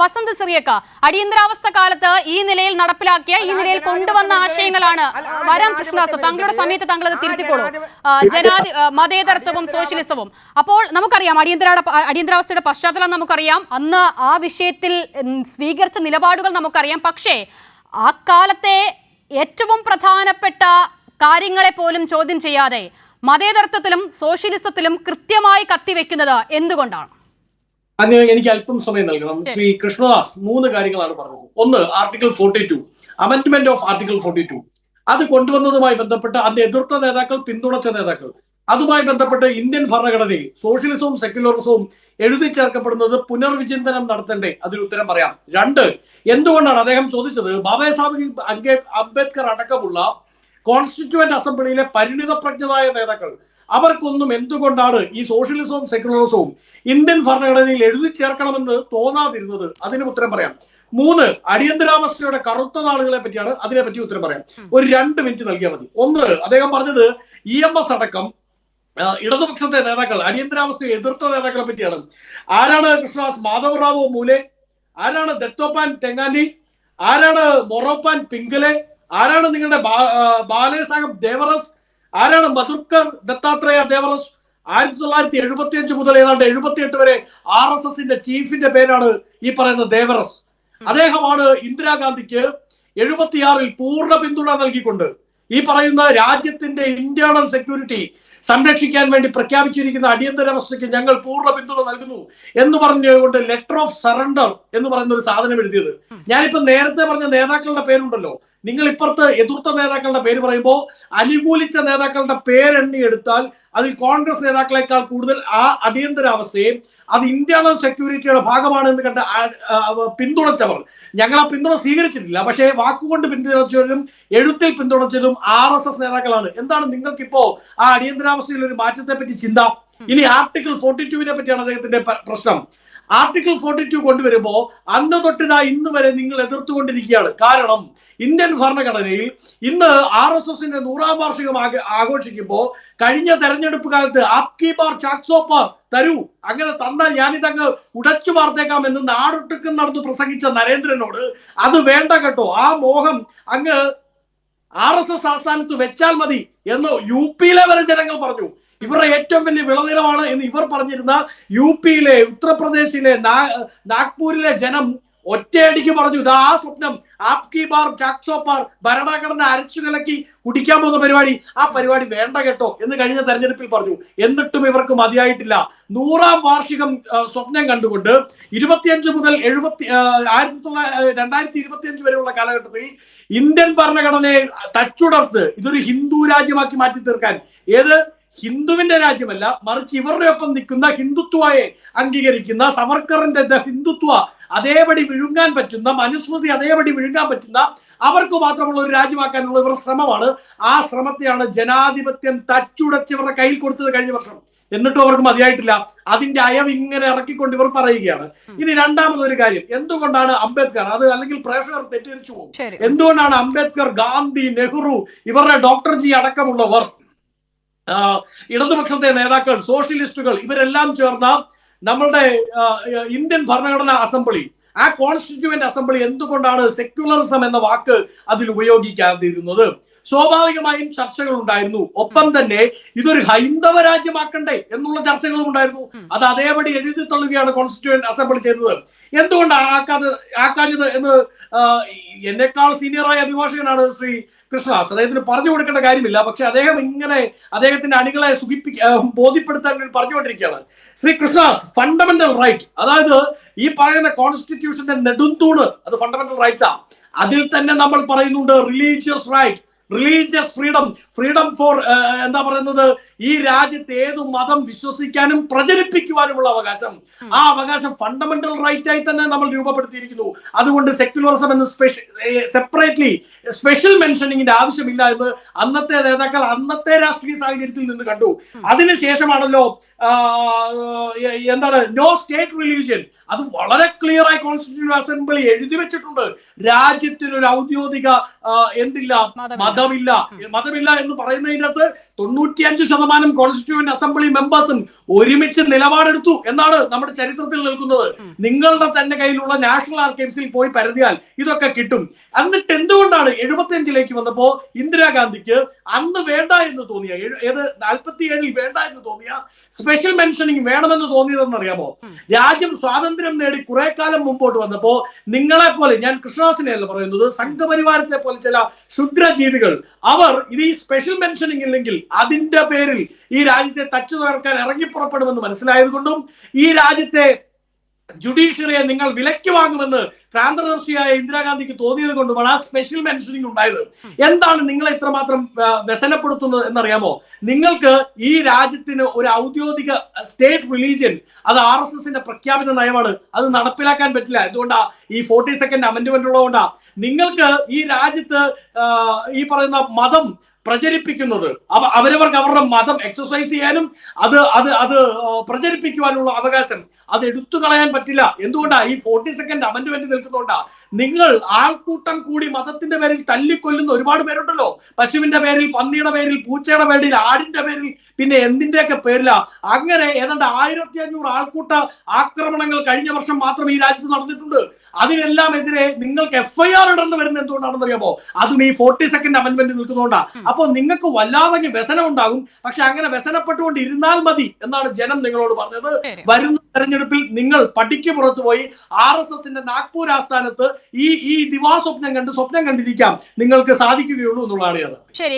വസന്ത് സിറിയക്ക അടിയന്തരാവസ്ഥ കാലത്ത് ഈ നിലയിൽ നടപ്പിലാക്കിയ ഈ നിലയിൽ കൊണ്ടുവന്ന ആശയങ്ങളാണ് വരാം കൃഷ്ണദാസ് താങ്കളുടെ സമയത്ത് താങ്കൾ അത് തിരുത്തിക്കോളൂ ജനാധി മതേതരത്വവും സോഷ്യലിസവും. അപ്പോൾ നമുക്കറിയാം അടിയന്തര അടിയന്തരാവസ്ഥയുടെ പശ്ചാത്തലം നമുക്കറിയാം. അന്ന് ആ വിഷയത്തിൽ സ്വീകരിച്ച നിലപാടുകൾ നമുക്കറിയാം. പക്ഷേ ആ കാലത്തെ ഏറ്റവും പ്രധാനപ്പെട്ട കാര്യങ്ങളെ പോലും ചോദ്യം ചെയ്യാതെ മതേതരത്വത്തിലും സോഷ്യലിസത്തിലും കൃത്യമായി കത്തിവെക്കുന്നത് എന്തുകൊണ്ടാണ്? അങ്ങ് എനിക്ക് അല്പം സമയം നൽകണം. ശ്രീ. കൃഷ്ണദാസ് മൂന്ന് കാര്യങ്ങളാണ് പറഞ്ഞത് ഒന്ന് article forty two amendment of article forty two അത് കൊണ്ടുവന്നതുമായി ബന്ധപ്പെട്ട് അന്ന് എതിർത്ത നേതാക്കൾ പിന്തുണച്ച നേതാക്കൾ. അതുമായി ബന്ധപ്പെട്ട് ഇന്ത്യൻ ഭരണഘടനയിൽ സോഷ്യലിസവും സെക്യുലറിസവും എഴുതി ചേർക്കപ്പെടുന്നത് പുനർവിചിന്തനം നടത്തണ്ടേ? അതിന് ഉത്തരം പറയാം. രണ്ട് എന്തുകൊണ്ടാണ് അദ്ദേഹം ചോദിച്ചത്? ബാബാ സാഹിബ് അംബേദ്കർ അടക്കമുള്ള കോൺസ്റ്റിറ്റ്യൂവന്റ് അസംബ്ലിയിലെ പരിണിതപ്രജ്ഞരായ നേതാക്കൾ. അവർക്കൊന്നും എന്തുകൊണ്ടാണ് ഈ സോഷ്യലിസവും സെക്യുലറിസവും ഇന്ത്യൻ ഭരണഘടനയിൽ എഴുതി ചേർക്കണമെന്ന് തോന്നാതിരുന്നത്? അതിന് ഉത്തരം പറയാം. മൂന്ന് അടിയന്തരാവസ്ഥയുടെ കറുത്ത നാളുകളെ പറ്റിയാണ് അതിനെപ്പറ്റി ഉത്തരം പറയാം. ഒരു രണ്ട് മിനിറ്റ് നൽകിയാൽ മതി. ഒന്ന് അദ്ദേഹം പറഞ്ഞത് ഇ എം എസ് അടക്കം ഇടതുപക്ഷത്തെ നേതാക്കൾ അടിയന്തരാവസ്ഥയെ എതിർത്ത നേതാക്കളെ പറ്റിയാണ്. ആരാണ് കൃഷ്ണദാസ് മാധവറാവു മൂലെ? ആരാണ് ദത്തോപ്പാൻ തെങ്ങാനി ആരാണ് മൊറോപ്പാൻ പിങ്കലെ? ആരാണ് നിങ്ങളുടെ ബാലയ സാഹബ് ദേവറസ്? ആരാണ് മധുർക്കർ ദത്താത്രേയ ദേവറസ്? ആയിരത്തി തൊള്ളായിരത്തി എഴുപത്തി അഞ്ച് മുതൽ ഏതാണ്ട് എഴുപത്തി എട്ട് വരെ ആർ എസ് എസിന്റെ ചീഫിന്റെ പേരാണ് ഈ പറയുന്ന ദേവറസ്. അദ്ദേഹമാണ് ഇന്ദിരാഗാന്ധിക്ക് എഴുപത്തിയാറിൽ പൂർണ പിന്തുണ നൽകിക്കൊണ്ട് ഈ പറയുന്ന രാജ്യത്തിന്റെ ഇന്റേണൽ സെക്യൂരിറ്റി സംരക്ഷിക്കാൻ വേണ്ടി പ്രഖ്യാപിച്ചിരിക്കുന്ന അടിയന്തരാവസ്ഥയ്ക്ക് ഞങ്ങൾ പൂർണ പിന്തുണ നൽകുന്നു എന്ന് പറഞ്ഞുകൊണ്ട് ലെറ്റർ ഓഫ് സറണ്ടർ എന്ന് പറയുന്ന ഒരു സാധനം എഴുതിയത്. ഞാനിപ്പോ നേരത്തെ പറഞ്ഞ നേതാക്കളുടെ പേരുണ്ടല്ലോ. നിങ്ങൾ ഇപ്പുറത്ത് എതിർത്ത നേതാക്കളുടെ പേര് പറയുമ്പോൾ അനുകൂലിച്ച നേതാക്കളുടെ പേരെണ്ണി എടുത്താൽ അതിൽ കോൺഗ്രസ് നേതാക്കളെക്കാൾ കൂടുതൽ ആ അടിയന്തരാവസ്ഥയെ അത് ഇന്റേണൽ സെക്യൂരിറ്റിയുടെ ഭാഗമാണ് എന്ന് കണ്ട് പിന്തുണച്ചവർ. ഞങ്ങൾ ആ പിന്തുണ സ്വീകരിച്ചിട്ടില്ല. പക്ഷേ വാക്കുകൊണ്ട് പിന്തുണച്ചവരും എഴുത്തിൽ പിന്തുണച്ചതും ആർ നേതാക്കളാണ്. എന്താണ് നിങ്ങൾക്കിപ്പോ ആ അടിയന്തരാവസ്ഥയിൽ ഒരു മാറ്റത്തെ പറ്റി ചിന്ത? ഇനി ആർട്ടിക്കിൾ ഫോർട്ടി ടുവിനെ പറ്റിയാണ് അദ്ദേഹത്തിന്റെ പ്രശ്നം. ആർട്ടിക്കിൾ ഫോർട്ടി ടു കൊണ്ടുവരുമ്പോ അന്ന് തൊട്ടിതാ ഇന്ന് വരെ നിങ്ങൾ എതിർത്തുകൊണ്ടിരിക്കുകയാണ്. കാരണം ഇന്ത്യൻ ഭരണഘടനയിൽ ഇന്ന് ആർ എസ് എസിന്റെ നൂറാം വാർഷികം ആഘോഷിക്കുമ്പോൾ ആഘോഷിക്കുമ്പോ കഴിഞ്ഞ തെരഞ്ഞെടുപ്പ് കാലത്ത് ആപ്കി തരൂ. അങ്ങനെ തന്നാൽ ഞാനിതങ്ങ് ഉടച്ചു വാർത്തേക്കാം എന്ന് നാടൊട്ടുക്കം നടന്ന് പ്രസംഗിച്ച നരേന്ദ്രനോട് അത് വേണ്ട കേട്ടോ. ആ മോഹം അങ്ങ് ആർ എസ് എസ് ആസ്ഥാനത്ത് വെച്ചാൽ മതി എന്ന് യു പിയിലെ വരെ ജനങ്ങൾ പറഞ്ഞു. ഇവരുടെ ഏറ്റവും വലിയ വിളനിലമാണ് എന്ന് ഇവർ പറഞ്ഞിരുന്ന യു പിയിലെ ഉത്തർപ്രദേശിലെ നാഗ്പൂരിലെ ജനം ഒറ്റയടിക്ക് പറഞ്ഞു ഇത് ആ സ്വപ്നം. ആപ്കി ബാർ ചാക്സോ ബാർ ഭരണഘടന അരച്ചു കലക്കി കുടിക്കാൻ പോകുന്ന പരിപാടി. ആ പരിപാടി വേണ്ട കേട്ടോ എന്ന് കഴിഞ്ഞ തെരഞ്ഞെടുപ്പിൽ പറഞ്ഞു. എന്നിട്ടും ഇവർക്ക് മതിയായിട്ടില്ല. നൂറാം വാർഷികം സ്വപ്നം കണ്ടുകൊണ്ട് ഇരുപത്തിയഞ്ച് മുതൽ എഴുപത്തി ആയിരത്തി തൊള്ളായിരത്തി രണ്ടായിരത്തി ഇരുപത്തിയഞ്ച് വരെയുള്ള കാലഘട്ടത്തിൽ ഇന്ത്യൻ ഭരണഘടനയെ തച്ചുടർത്ത് ഇതൊരു ഹിന്ദു രാജ്യമാക്കി മാറ്റി തീർക്കാൻ ഏത് ഹിന്ദുവിന്റെ രാജ്യമല്ല മറിച്ച് ഇവരുടെ ഒപ്പം നിൽക്കുന്ന ഹിന്ദുത്വയെ അംഗീകരിക്കുന്ന സവർക്കറിന്റെ ഹിന്ദുത്വ അതേപടി വിഴുങ്ങാൻ പറ്റുന്ന മനുസ്മൃതി അതേപടി വിഴുങ്ങാൻ പറ്റുന്ന അവർക്ക് മാത്രമുള്ള ഒരു രാജ്യമാക്കാനുള്ള ഇവരുടെ ശ്രമമാണ്. ആ ശ്രമത്തെയാണ് ജനാധിപത്യം തച്ചുടച്ച് ഇവരുടെ കയ്യിൽ കൊടുത്തത് കഴിഞ്ഞ വർഷം. എന്നിട്ടും അവർക്ക് മതിയായിട്ടില്ല. അതിന്റെ അയവ് ഇങ്ങനെ ഇറക്കിക്കൊണ്ട് ഇവർ പറയുകയാണ്. ഇനി രണ്ടാമതൊരു കാര്യം എന്തുകൊണ്ടാണ് അംബേദ്കർ അത് അല്ലെങ്കിൽ പ്രേക്ഷകർ തെറ്റിദ്ധരിച്ചു പോകും? എന്തുകൊണ്ടാണ് അംബേദ്കർ ഗാന്ധി നെഹ്റു ഇവരുടെ ഡോക്ടർ ജി അടക്കമുള്ളവർ ഇടതുപക്ഷത്തെ നേതാക്കൾ സോഷ്യലിസ്റ്റുകൾ ഇവരെല്ലാം ചേർന്ന നമ്മളുടെ ഇന്ത്യൻ ഭരണഘടനാ അസംബ്ലി. ആ കോൺസ്റ്റിറ്റ്യൂവന്റ് അസംബ്ലി എന്തുകൊണ്ടാണ് സെക്യുലറിസം എന്ന വാക്ക് അതിൽ ഉപയോഗിക്കാതിരുന്നത്? സ്വാഭാവികമായും ചർച്ചകൾ ഉണ്ടായിരുന്നു. ഒപ്പം തന്നെ ഇതൊരു ഹൈന്ദവ രാജ്യമാക്കണ്ടേ എന്നുള്ള ചർച്ചകളും ഉണ്ടായിരുന്നു. അത് അതേപടി എഴുതി തള്ളുകയാണ് കോൺസ്റ്റിറ്റ്യൂവന്റ് അസംബ്ലി ചെയ്തത്. എന്തുകൊണ്ടാണ് ആക്കാതെ ആക്കാഞ്ഞത് എന്ന് ആ, എന്നെക്കാൾ സീനിയറായ അഭിഭാഷകനാണ് ശ്രീ കൃഷ്ണദാസ്. അദ്ദേഹത്തിന് പറഞ്ഞു കൊടുക്കേണ്ട കാര്യമില്ല. പക്ഷെ അദ്ദേഹം ഇങ്ങനെ അദ്ദേഹത്തിന്റെ അണികളെ സുഖിപ്പി ആ, ബോധ്യപ്പെടുത്താൻ വേണ്ടി പറഞ്ഞുകൊണ്ടിരിക്കുകയാണ്. ശ്രീ കൃഷ്ണദാസ് ഫണ്ടമെന്റൽ റൈറ്റ് അതായത് ഈ പറയുന്ന കോൺസ്റ്റിറ്റ്യൂഷന്റെ നെടുന്തൂണ് അത് ഫണ്ടമെന്റൽ റൈറ്റ്സ് റൈറ്റ്സാ അതിൽ തന്നെ നമ്മൾ പറയുന്നുണ്ട് religious right religious freedom freedom for എന്താ പറയുന്നത്? ഈ രാജ്യത്ത് ഏതു മതം വിശ്വസിക്കാനും പ്രചരിപ്പിക്കുവാനുമുള്ള അവകാശം. ആ അവകാശം ഫണ്ടമെന്റൽ റൈറ്റ് ആയി തന്നെ നമ്മൾ രൂപപ്പെടുത്തിയിരിക്കുന്നു. അതുകൊണ്ട് സെക്യുലറിസം എന്ന് സ്പെഷ്യൽ സെപ്പറേറ്റ്ലി സ്പെഷ്യൽ മെൻഷനിങ്ങിന്റെ ആവശ്യമില്ല എന്ന് അന്നത്തെ നേതാക്കൾ അന്നത്തെ രാഷ്ട്രീയ സാഹചര്യത്തിൽ നിന്ന് കണ്ടു. അതിനുശേഷമാണല്ലോ എന്താണ് നോ സ്റ്റേറ്റ് റിലീജിയൻ അത് വളരെ ക്ലിയർ ആയി കോൺസ്റ്റിറ്റ്യൂഷൻ അസംബ്ലി എഴുതി വെച്ചിട്ടുണ്ട്. രാജ്യത്തിനൊരു ഔദ്യോഗിക എന്തില്ല മതമില്ല. മതമില്ല എന്ന് പറയുന്നതിനകത്ത് തൊണ്ണൂറ്റിയഞ്ച് ശതമാനം കോൺസ്റ്റിറ്റ്യൂവന്റ് അസംബ്ലി മെമ്പേഴ്സും ഒരുമിച്ച് നിലപാടെടുത്തു എന്നാണ് നമ്മുടെ ചരിത്രത്തിൽ നിൽക്കുന്നത്. നിങ്ങളുടെ തന്നെ കയ്യിലുള്ള നാഷണൽ ആർക്കൈവ്സിൽ പോയി പരതിയാൽ ഇതൊക്കെ കിട്ടും. എന്നിട്ട് എന്തുകൊണ്ടാണ് എഴുപത്തിയഞ്ചിലേക്ക് വന്നപ്പോ ഇന്ദിരാഗാന്ധിക്ക് അന്ന് വേണ്ട എന്ന് തോന്നിയ ഏത് നാൽപ്പത്തി ഏഴിൽ വേണ്ട എന്ന് തോന്നിയ സ്പെഷ്യൽ മെൻഷനിങ് വേണമെന്ന് തോന്നിയതെന്ന് അറിയാമോ? രാജ്യം സ്വാതന്ത്ര്യം നേടി കുറെ കാലം മുമ്പോട്ട് വന്നപ്പോ നിങ്ങളെ പോലെ ഞാൻ കൃഷ്ണദാസിനെയല്ല പറയുന്നത് സംഘപരിവാരത്തെ പോലെ ചില ക്ഷുദ്രജീവികൾ അവർ ഇത് ഈ സ്പെഷ്യൽ മെൻഷനിങ് ഇല്ലെങ്കിൽ അതിന്റെ പേരിൽ ഈ രാജ്യത്തെ തച്ചു തകർക്കാൻ ഇറങ്ങിപ്പുറപ്പെടുമെന്ന് മനസ്സിലായതുകൊണ്ടും ഈ രാജ്യത്തെ ജുഡീഷ്യറിയെ നിങ്ങൾ വിലയ്ക്ക് വാങ്ങുമെന്ന് ക്രാന്തദർശിയായ ഇന്ദിരാഗാന്ധിക്ക് തോന്നിയത് കൊണ്ടുമാണ് ആ സ്പെഷ്യൽ മെൻഷനിങ് ഉണ്ടായത്. എന്താണ് നിങ്ങളെ ഇത്രമാത്രം വ്യസനപ്പെടുത്തുന്നത് എന്നറിയാമോ? നിങ്ങൾക്ക് ഈ രാജ്യത്തിന് ഒരു ഔദ്യോഗിക സ്റ്റേറ്റ് റിലീജിയൻ അത് ആർ എസ് എസിന്റെ പ്രഖ്യാപിത നയമാണ്. അത് നടപ്പിലാക്കാൻ പറ്റില്ല. എന്തുകൊണ്ടാ? ഈ ഫോർട്ടി സെക്കൻഡ് അമെന്റ്മെന്റ് ഉള്ളതുകൊണ്ടാ. നിങ്ങൾക്ക് ഈ രാജ്യത്ത് ഈ പറയുന്ന മതം പ്രചരിപ്പിക്കുന്നത് അവ അവരവർക്ക് അവരുടെ മതം എക്സസൈസ് ചെയ്യാനും അത് അത് അത് പ്രചരിപ്പിക്കുവാനുള്ള അവകാശം അത് എടുത്തു കളയാൻ പറ്റില്ല. എന്തുകൊണ്ടാ? ഈ ഫോർട്ടി സെക്കൻഡ് അമെന്റ്മെന്റ് നിൽക്കുന്നതുകൊണ്ടാ. നിങ്ങൾ ആൾക്കൂട്ടം കൂടി മതത്തിന്റെ പേരിൽ തല്ലിക്കൊല്ലുന്ന ഒരുപാട് പേരുണ്ടല്ലോ. പശുവിന്റെ പേരിൽ പന്നിയുടെ പേരിൽ പൂച്ചയുടെ പേരിൽ ആടിന്റെ പേരിൽ പിന്നെ എന്തിന്റെയൊക്കെ പേരിലാ? അങ്ങനെ ഏതാണ്ട് ആയിരത്തി അഞ്ഞൂറ് ആൾക്കൂട്ട ആക്രമണങ്ങൾ കഴിഞ്ഞ വർഷം മാത്രം ഈ രാജ്യത്ത് നടന്നിട്ടുണ്ട്. അതിനെല്ലാം എതിരെ നിങ്ങൾക്ക് എഫ്ഐആർ ഇടേണ്ടി വരുന്നത് എന്തുകൊണ്ടാണെന്ന് അറിയാമോ? അതും ഈ ഫോർട്ടി സെക്കൻഡ് അമെന്റ്മെന്റ് നിൽക്കുന്നതുകൊണ്ടാണ് അപ്പോൾ നിങ്ങൾക്ക് വല്ലാതെ വ്യസനം ഉണ്ടാകും പക്ഷെ അങ്ങനെ വ്യസനപ്പെട്ടുകൊണ്ട് ഇരുന്നാൽ മതി എന്നാണ് ജനം നിങ്ങളോട് പറഞ്ഞത്. വരുന്ന തെരഞ്ഞെടുപ്പിൽ നിങ്ങൾ പടിക്ക് പുറത്തു പോയി ആർ എസ് എസിന്റെ നാഗ്പൂർ ആസ്ഥാനത്ത് ഈ ഈ ദിവാസ്വപ്നം കണ്ട് സ്വപ്നം കണ്ടിരിക്കാം. നിങ്ങൾക്ക് സാധിക്കുകയുള്ളൂ എന്നുള്ളതാണ് ശരി